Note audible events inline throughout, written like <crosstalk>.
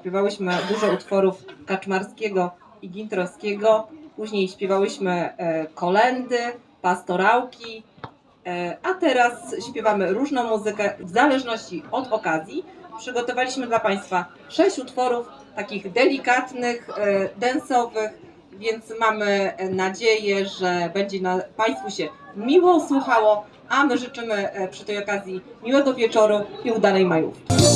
Śpiewałyśmy dużo utworów Kaczmarskiego i Gintrowskiego. Później śpiewałyśmy e, kolendy, pastorałki, e, a teraz śpiewamy różną muzykę w zależności od okazji. Przygotowaliśmy dla Państwa sześć utworów, takich delikatnych, e, densowych, więc mamy nadzieję, że będzie na Państwu się miło słuchało, a my życzymy przy tej okazji miłego wieczoru i udanej majówki.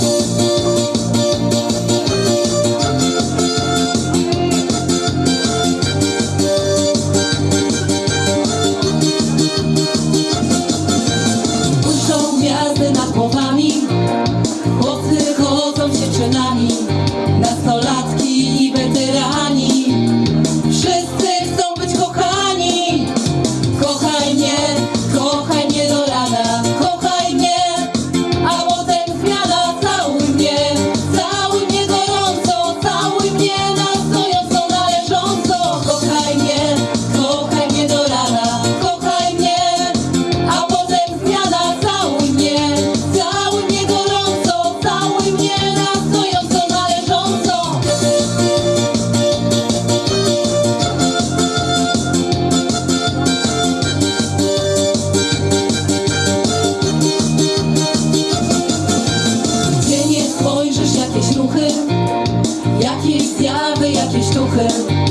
nothing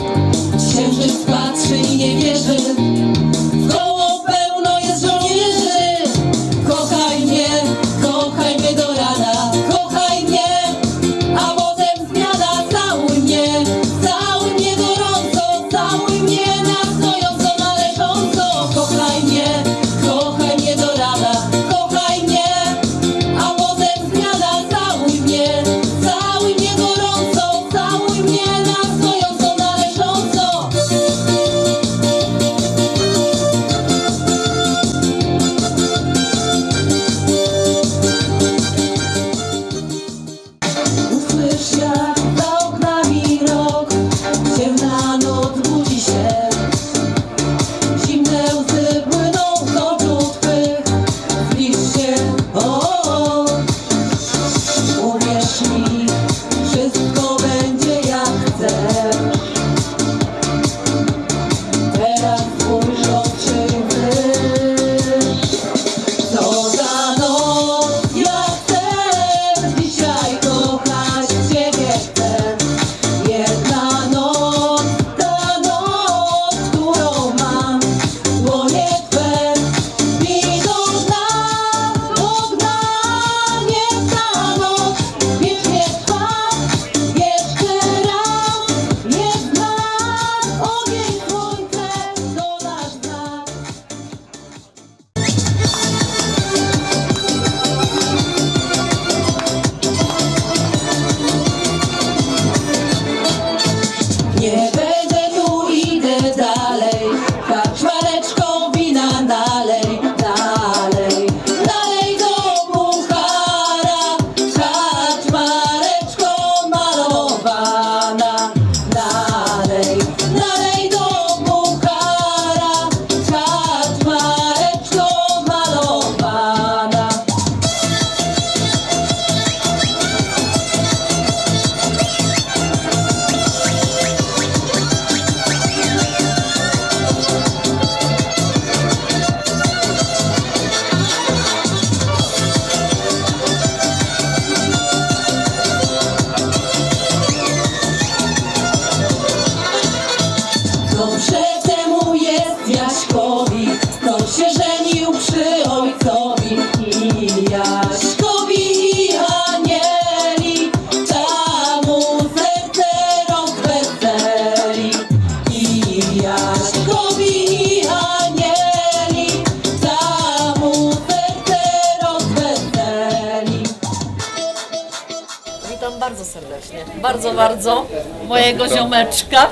serdecznie. Bardzo, bardzo mojego ziomeczka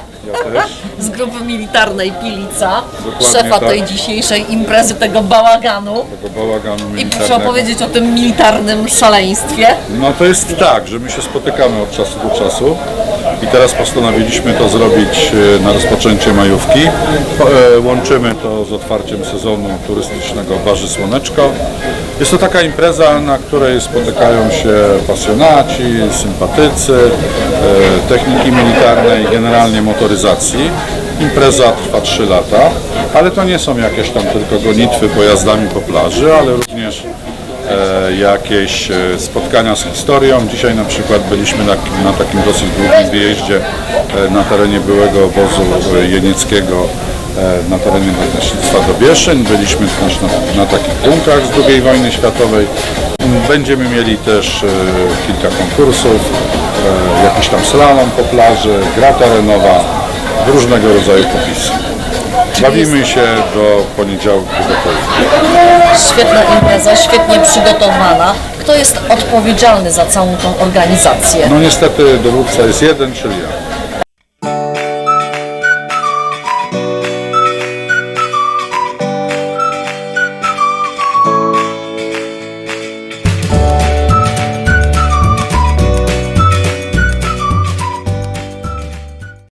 Ja <laughs> z grupy militarnej Pilica, Dokładnie szefa tak. tej dzisiejszej imprezy, tego bałaganu. Tego bałaganu I proszę opowiedzieć o tym militarnym szaleństwie. No to jest tak, że my się spotykamy od czasu do czasu i teraz postanowiliśmy to zrobić e, na rozpoczęcie majówki. E, Łączymy to z otwarciem sezonu turystycznego Barzy Słoneczko. Jest to taka impreza, na której spotykają się pasjonaci, sympatycy, e, techniki militarnej, generalnie motoryzacji. Impreza trwa 3 lata, ale to nie są jakieś tam tylko gonitwy pojazdami po plaży, ale również jakieś e, spotkania z historią. Dzisiaj na przykład byliśmy na, na takim dosyć długim wyjeździe e, na terenie byłego obozu e, jenieckiego e, na terenie Nadleśnictwa do Bieszyn. Byliśmy też na, na takich bunkach z II wojny światowej. Będziemy mieli też e, kilka konkursów, e, jakiś tam slalom po plaży, gra terenowa, różnego rodzaju popisy. Bawimy się do poniedziałku gotowi. Świetna impreza, świetnie przygotowana. Kto jest odpowiedzialny za całą tą organizację? No niestety dowódca jest jeden, czyli ja.